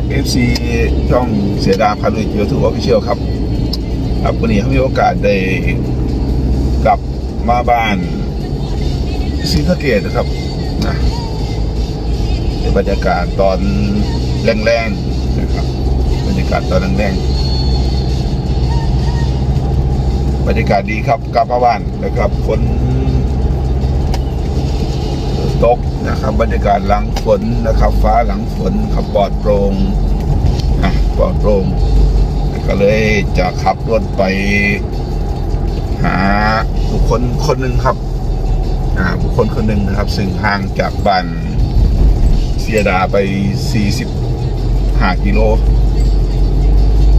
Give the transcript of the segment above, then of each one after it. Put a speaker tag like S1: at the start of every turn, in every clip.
S1: บ FC ช่องเสียดายพาลุยยูทูบออฟฟิเชียลครับ ครับวันนี้เขามีโอกาสได้กลับมาบ้านศรีสเกดนะครับนะบรรยากาศตอนแรงๆนะครับบรรยากาศตอนแรงๆบรรยากาศดีครับกลับมาบ้านนะครับฝน ตกนะครับบรรยากาศหลังฝนนะครับ ฟ้าหลังฝนขับปลอดโปร่งอะปลอดโปร่งก็เลยจะขับรถไปหาบุคคลคนหนึ่งครับอ่าบุคคลคนหนึ่งนะครับ ซึ่งห่างจากบ้านเสียดาไป 45 กิโล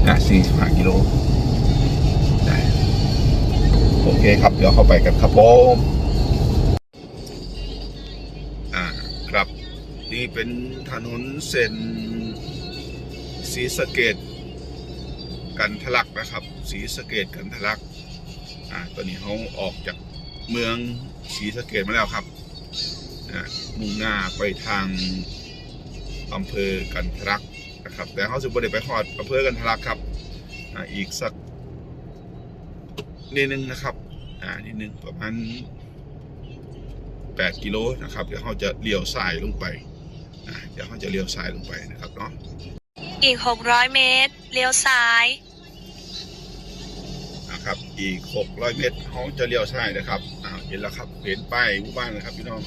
S1: นะ45 กิโล โอเคครับ เดี๋ยวเข้าไปกันครับผม ครับ นี่เป็นถนนเส้นศรีสะเกดกันทะลักนะครับศรีสะเกดกันทะลักอ่าตอนนี้เขาออกจากเมืองศรีสะเกดมาแล้วครับอ่ามุ่งหน้าไปทางอำเภอกันทะลักนะครับ แต่เขาสุบไดไปฮอดอำเภอกันทะลักครับอ่าอีกสักนิดนึงนะครับอ่านิดนึงประมาณ 8กิโลนะครับเดี๋ยวเขาจะเลี้ยวซ้ายลงไปอ่าเดี๋ยวเขาจะเลี้ยวซ้ายลงไปนะครับเนาะ
S2: อีก 600 เมตร เลี้ยวซ้าย
S1: นะครับอีก 600 เมตรเขาจะเลี้ยวซ้ายนะครับอ้าวเห็นแล้วครับเห็นป้ายหมู่บ้านนะครับพี่น้อง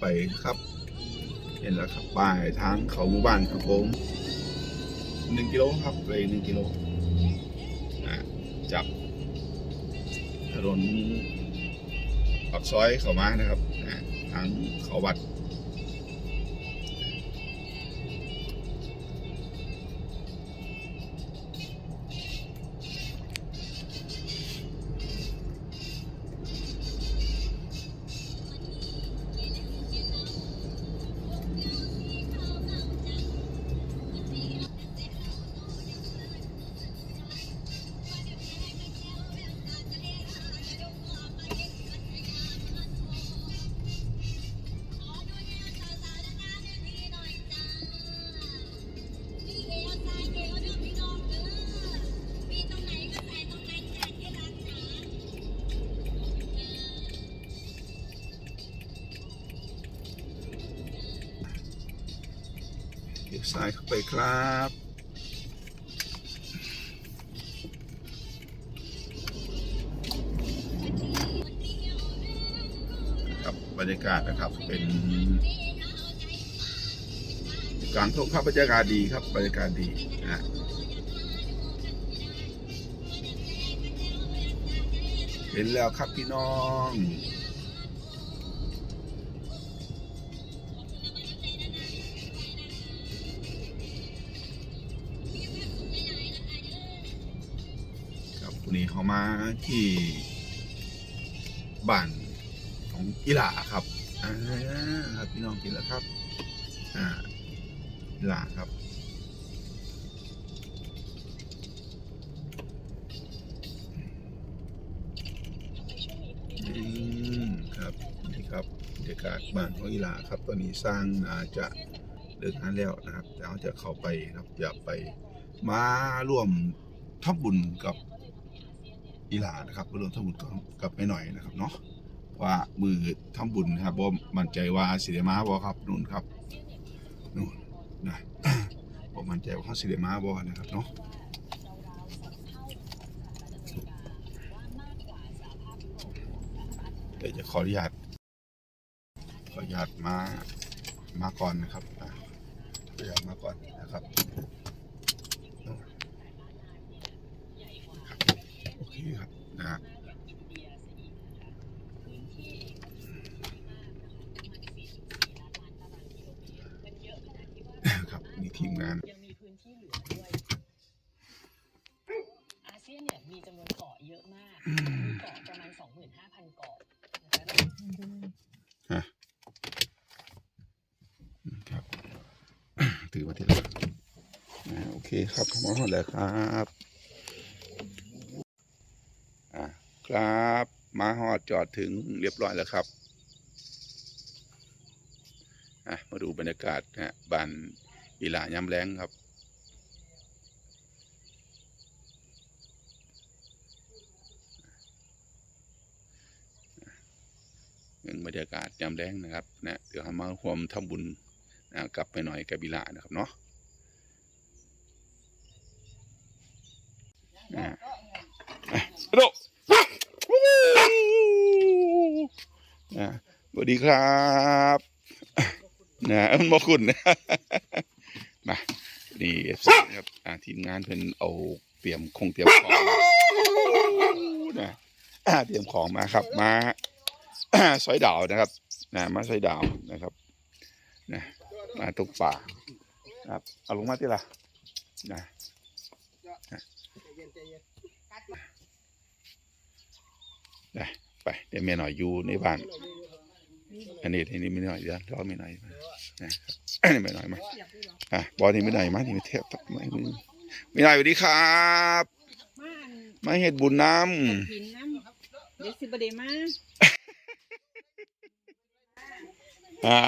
S1: ไปครับ เห็นแล้วครับป้ายทางเขาหมู่บ้านครับผมหนึ่งกิโลครับเลยหนึ่งกิโลอ่าจับถนนปากซอยเข้ามานะครับทางเขาวัด เลี้ยวซ้ายเข้าไปครับครับบรรยากาศนะครับเป็นกางทุ่งครับบรรยากาศดีครับบรรยากาศดีนะเห็นแล้วครับพี่น้อง นี้เขามาที่บ้านของอีหลาครับอ่าครับพี่น้องกินแล้วครับ อ่าอีหลาครับครับนี่ครับบรรยากาศบ้านของอีหลาครับ ตอนนี้สร้างอาจะเลิกงานแล้วนะครับแต่เขาจะเข้าไปครับอยาไปมาร่วมทำบุญกับ อีหลานะครับไปรวมทำบุญกับกับแม่หน่อยนะครับเนาะว่ามือทำบุญนะครับว่ามั่นใจว่าสิเดมาบอครับนู่นครับนู่นนะผมมั่นใจว่าเขาสิเดมาบอนะครับเนาะเดี๋ยวจะขออนุญาตขออนุญาตมามาก่อนนะครับขออนุญาตมาก่อนนะครับนู่น โอเคครับนะฮะครับมีทีมงาน
S3: ยังมีพื้นที่เหลือด้วย อาเซียนเนี่ยมีจำนวนเกาะเยอะมาก มีเกาะประมาณ25,000เกาะนะคะ
S1: ครับ ถือมาทีละอ่าโอเคเคครับมาหอดแล้วครับอะครับมาหอดจอดถึงเรียบร้อยแล้วครับอะมาดูบรรยากาศนะฮะบ้านอีหลายำแรงครับ งบรรยากาศยามแรงนะครับนะเดี๋ยวเรามาร่วมทำบุญนะกลับไปหน่อยกับบิลานะครับเนาะนะอะโดดนะสวัสดีครับนะมันบอกคุณนะมานี่เอฟซีครับทีมงานเพิ่นเอาเตรียมคงเตรียมของนะอ่าเตรียมของมาครับมา สอยดาวนะครับนะมาสอยดาวนะครับนะมาตกป่านะครับเอาลงมาที่ละนะนะนะไปเดี๋ยวแม่หน่อยอยู่ในบ้านอันนี้ทีนี้ไม่หน่อยเดี๋ยวรอไม่หน่อยมานะครับไม่หน่อยมาอะบอนี่ไม่หน่อยมานี่ไม่เทียบไม่ไม่ไม่หน่อยสวัสดีครับ
S4: มาอัน
S1: มาเห็ดบุญน้
S4: กินน้ำเด็กสิบเดมาำ
S1: อ่า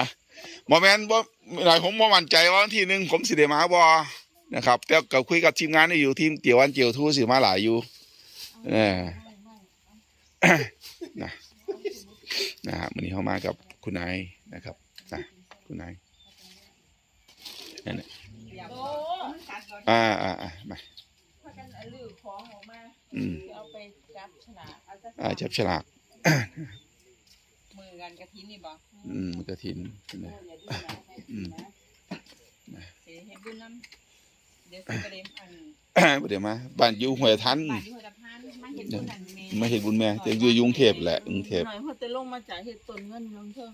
S1: หมอแมนบ่ไม่หน่อยผมบ่มั่นใจว่าวันที่หนึ่งผมสิได้มาบ่นะครับ แต่ก็คุยกับทีมงานที่อยู่ทีมเกี่ยววันเกี่ยวทูสิมาหลายอยู่เออนะนะฮะวันนี้เขามากับคุณนายนะครับนะคุณนายนั่นน่ะ
S4: โอ้กัดก่อน
S1: อ่าอ่าอ่ามา
S4: พากันเอาลือของออกมา
S1: อืม
S4: เอาไปจับฉลากเอาจะ
S1: อ่าจับฉลาก
S4: มือกั นกระทินนี่บ่
S1: อืมกระถินนะอืม
S4: เสียเห็นบุญน้ำเดี๋ยวสิบเดอัน
S1: เดี๋ยวมาบ้านอยู่ห้วยทัน
S4: บ้านอยู่หัวตะพานมาเห็นบุญนั่นแม่
S1: มาเห็นบุญแม่แต่อยู่อยกรุงเทพแหละกรุงเทพ
S4: หน่อยเขาจะลงมาจ่ายเห็ดต้นเงินลงเทิง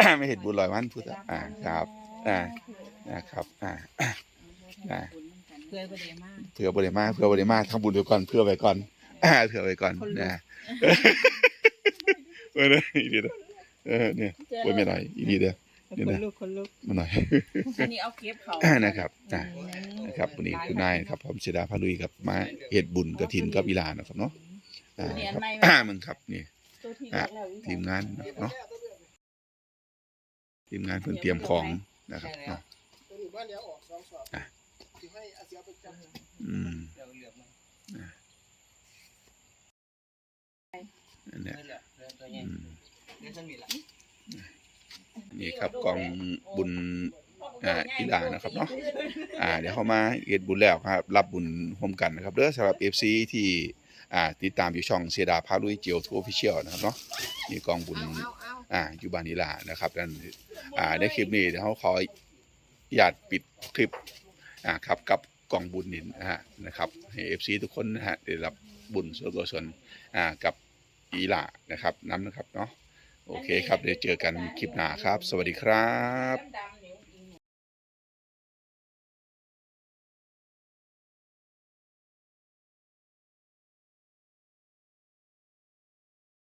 S1: อ่าไม่เห็นบุญลอยวันพุทธอ่าครับ อ่านะครับอ่าอ่า
S4: เพื่อประเดี๋ยวมา
S1: เผื่อบริมาเผื่อบริมาทำบุญเดี๋ยวก่อนเผื่อไว้ก่อน อ่าเผื่อไว้ก่อนนะเออเนี่ยอีดีเด้อเออเนี่ยไว้ไม่หน่อยอีดีเด้อเดี๋ยว
S4: ค
S1: นะ
S4: นลุกคนลุก
S1: มาหน่อย
S4: อันนี้เอาเก็บเขา
S1: อ่านะครับอ่านะครับวันนี้คุณนายนะครับผมเสดาพาลุยกับมาเฮ็ดบุญกระถินกับอีหลานนะครับเนาะอ่าครับอ่ามึงครับนี่
S4: ตัวที่
S1: อะ
S4: แรกแล้วอีก
S1: ทีมงานเนาะทีมงานเพิ่นเตรียมของนะครับเนาะ
S5: ตัวนี้บ้านเดี๋ยวออกสองสอบ
S1: อะ
S5: สิให้อาเซียไปจับ
S1: อืม
S5: เดี๋ยวเหลือมัน
S1: นั่นแหละ
S5: เหลือเหลือตัว
S1: อื
S5: นี่
S1: ครับกองบุญอ่าอีลานะครับเนาะอ่าเดี๋ยวเข้ามาเฮ็ดบุญแล้วครับ รับบุญร่วมกันนะครับเด้อสำหรับ FC ที่อ่าติดตามอยู่ช่องเสียดาพาลุยเจียวทูออฟฟิเชียลนะครับเนาะนี่กองบุญอ่าอยู่บ้านอีลานะครับนั่นอ่าในคลิปนี้เดี๋ยวเขาขออยาตปิดคลิปอ่าครับกับกองบุญนินนะฮะนะครับให้เอฟซีทุกคนนะฮะได้รับบุญส่วนตัวส่วนอ่ากับ อีหลานะครับน้ำนะครับเนาะโอเคครับเดี๋ยวเจอกันคลิปหน้าครับ สวัสดีครับ
S4: ดำ